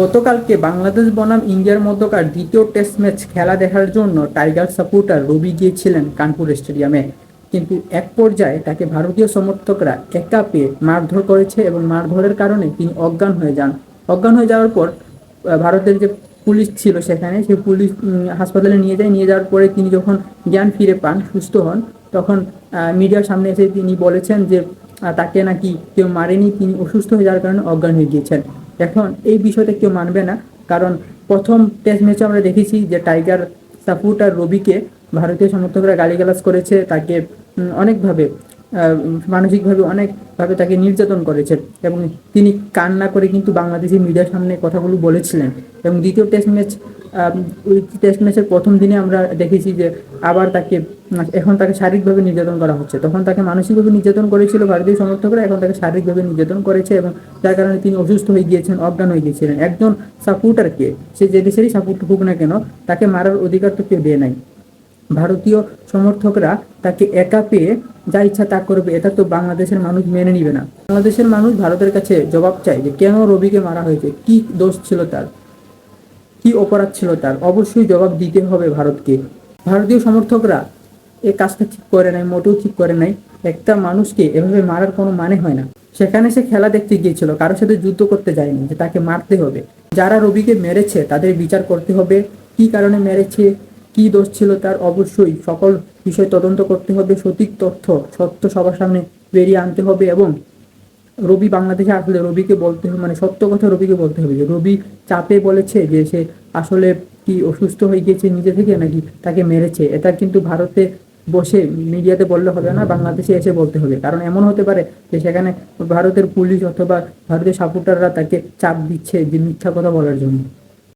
গতকালকে বাংলাদেশ বনাম ইন্ডিয়ার মধ্যকার দ্বিতীয় টেস্ট ম্যাচ খেলা দেখার জন্য টাইগার সাপোর্টার রবি গিয়েছিলেন কানপুর স্টেডিয়ামে। কিন্তু এক পর্যায়ে তাকে ভারতীয় সমর্থকরা একা পেয়ে মারধর করেছে এবং মারধরের কারণে তিনি অজ্ঞান হয়ে যান। অজ্ঞান হয়ে যাওয়ার পর ভারতের যে পুলিশ ছিল সেখানে সেই পুলিশ হাসপাতালে নিয়ে যায়। নিয়ে যাওয়ার পরে তিনি যখন জ্ঞান ফিরে পান, সুস্থ হন, তখন মিডিয়ার সামনে এসে তিনি বলেছেন যে তাকে নাকি কেউ মারেনি, তিনি অসুস্থ হয়ে যাওয়ার কারণে অজ্ঞান হয়ে গিয়েছেন। এখন এই বিষয়টা কেউ মানবে না। কারণ প্রথম টেস্ট ম্যাচে আমরা দেখেছি যে টাইগার সাপোর্টার রবিকে ভারতীয় সমর্থকরা গালিগালাজ করেছে তাকে অনেকভাবে। মানসিকভাবে অনেকভাবে তাকে নির্যাতন করেছে এবং তিনি কান্না করে কিন্তু বাংলাদেশের মিডিয়ার সামনে কথাগুলো বলেছিলেন। এবং দ্বিতীয় টেস্ট ম্যাচ ওই টেস্ট ম্যাচের প্রথম দিনে আমরা দেখেছি যে আবার তাকে, এখন তাকে শারীরিকভাবে নির্যাতন করা হচ্ছে। তখন তাকে মানসিকভাবে নির্যাতন করেছিল ভারতীয় সমর্থকরা, এখন তাকে শারীরিকভাবে নির্যাতন করেছে এবং যার কারণে তিনি অসুস্থ হয়ে গিয়েছেন, অজ্ঞান হয়ে গিয়েছিলেন। একজন সাপোর্টারকে সে যে দেশেরই সাপোর্ট হোক না কেন, তাকে মারার অধিকার তো কেউ দেয় নাই। ভারতীয় সমর্থকরা তাকে একা পেয়ে যা ইচ্ছা তা করবে, এটা তো বাংলাদেশের মানুষ মেনে নিবে না। বাংলাদেশের মানুষ ভারতের কাছে জবাব চায় যে, কেন রবিকে মারা হয়েছে? কি দোষ ছিল তার? কি অপরাধ ছিল তার? অবশ্যই জবাব দিতে হবে ভারতকে। ভারতীয় সমর্থকরা এ কাজটা ঠিক করে নাই, মোটেও ঠিক করে নাই। একটা মানুষকে এভাবে মারার কোনো মানে হয় না। সেখানে সে খেলা দেখতে গিয়েছিল কারোর সাথে যুদ্ধ করতে যায়নি, যে তাকে মারতে হবে। যারা রবিকে মেরেছে, তাদের বিচার করতে হবে। কি কারণে মেরেছে? কি দোষ ছিল তার অবশ্যই সকল বিষয় তদন্ত করতে হবে, সঠিক তথ্য, সত্য সবার সামনে বেরিয়ে আনতে হবে এবং রবি বাংলাদেশে আসলে রবিকে বলতে হবে মানে সত্য কথা রবিকে বলতে হবে যে রবি চাপে বলেছে যে সে আসলে কি অসুস্থ হয়ে গিয়েছে নিজে থেকে নাকি তাকে মেরেছে। এটা কিন্তু ভারতে বসে মিডিয়াতে বললে হবে না, বাংলাদেশে এসে বলতে হবে। কারণ এমন হতে পারে যে সেখানে ভারতের পুলিশ অথবা ভারতের সাপোর্টাররা তাকে চাপ দিচ্ছে যে মিথ্যা কথা বলার জন্য।